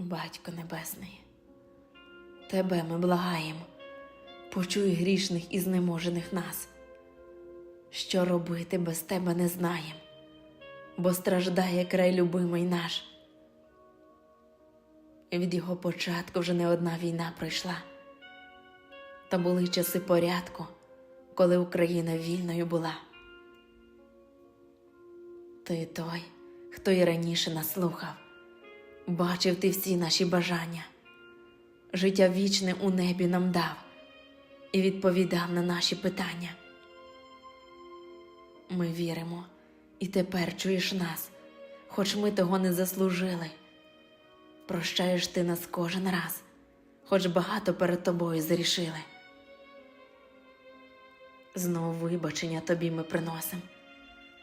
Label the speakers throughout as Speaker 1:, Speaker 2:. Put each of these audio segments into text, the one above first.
Speaker 1: Батько Небесний, Тебе ми благаємо, почуй грішних і знеможених нас. Що робити без тебе не знаєм, бо страждає край любимий наш. Від його початку вже не одна війна пройшла, та були часи порядку, коли Україна вільною була. Ти той, хто і раніше нас слухав, бачив ти всі наші бажання, життя вічне у небі нам дав і відповідав на наші питання. Ми віримо, і тепер чуєш нас, хоч ми того не заслужили. Прощаєш ти нас кожен раз, хоч багато перед тобою зрішили. Знову вибачення тобі ми приносим,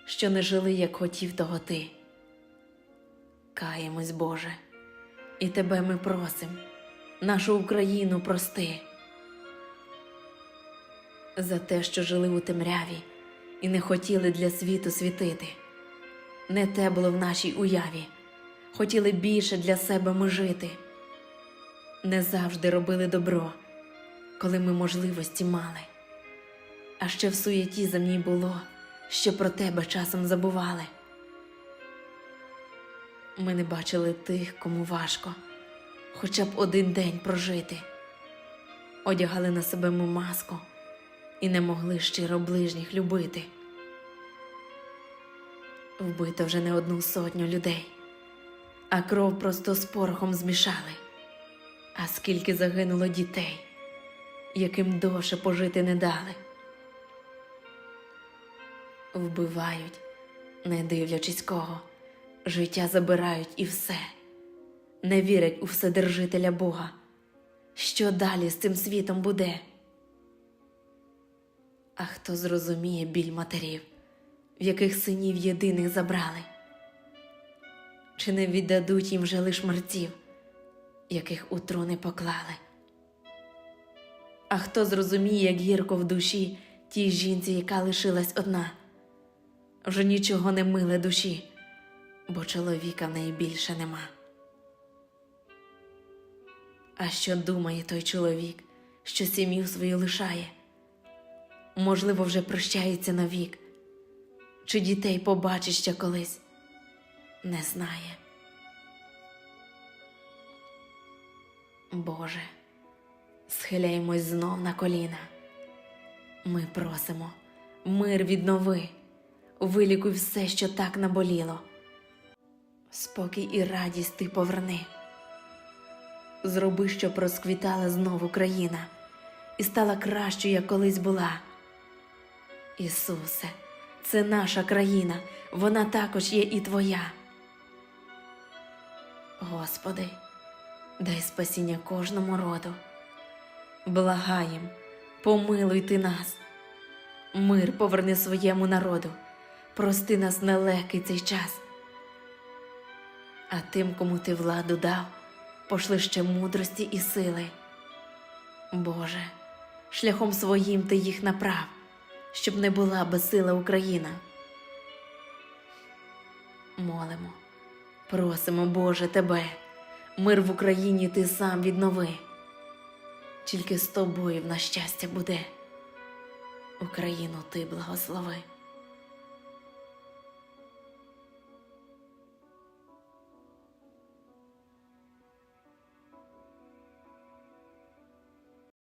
Speaker 1: що не жили, як хотів того ти. Каємось, Боже, і тебе ми просим, нашу Україну прости. За те, що жили у темряві і не хотіли для світу світити. Не те було в нашій уяві, хотіли більше для себе ми жити. Не завжди робили добро, коли ми можливості мали. А ще в суєті земній було, що про тебе часом забували. Ми не бачили тих, кому важко, хоча б один день прожити. Одягали на себе ми маску і не могли щиро ближніх любити. Вбито вже не одну сотню людей, а кров просто з порохом змішали. А скільки загинуло дітей, яким довше пожити не дали. Вбивають, не дивлячись кого, життя забирають і все, не вірять у Вседержителя Бога. Що далі з цим світом буде? А хто зрозуміє біль матерів, в яких синів єдиних забрали? Чи не віддадуть їм вже лиш мерців, яких у трони поклали? А хто зрозуміє, як гірко в душі тій жінці, яка лишилась одна? Вже нічого не миле душі, бо чоловіка в неї більше нема. А що думає той чоловік, що сім'ю свою лишає? Можливо, вже прощається навік, чи дітей побачить ще колись, не знає. Боже, схиляємось знов на коліна. Ми просимо, мир віднови, вилікуй все, що так наболіло. Спокій і радість ти поверни. Зроби, щоб розквітала знову країна і стала кращою, як колись була. Ісусе, це наша країна, вона також є і Твоя. Господи, дай спасіння кожному роду. Благаєм, помилуй ти нас, мир поверни своєму народу, прости нас нелегкий цей час. А тим, кому ти владу дав, пошли ще мудрості і сили. Боже, шляхом своїм ти їх направ, щоб не була безсила Україна. Молимо, просимо, Боже, Тебе, мир в Україні ти сам віднови. Тільки з тобою в нас щастя буде. Україну ти благослови.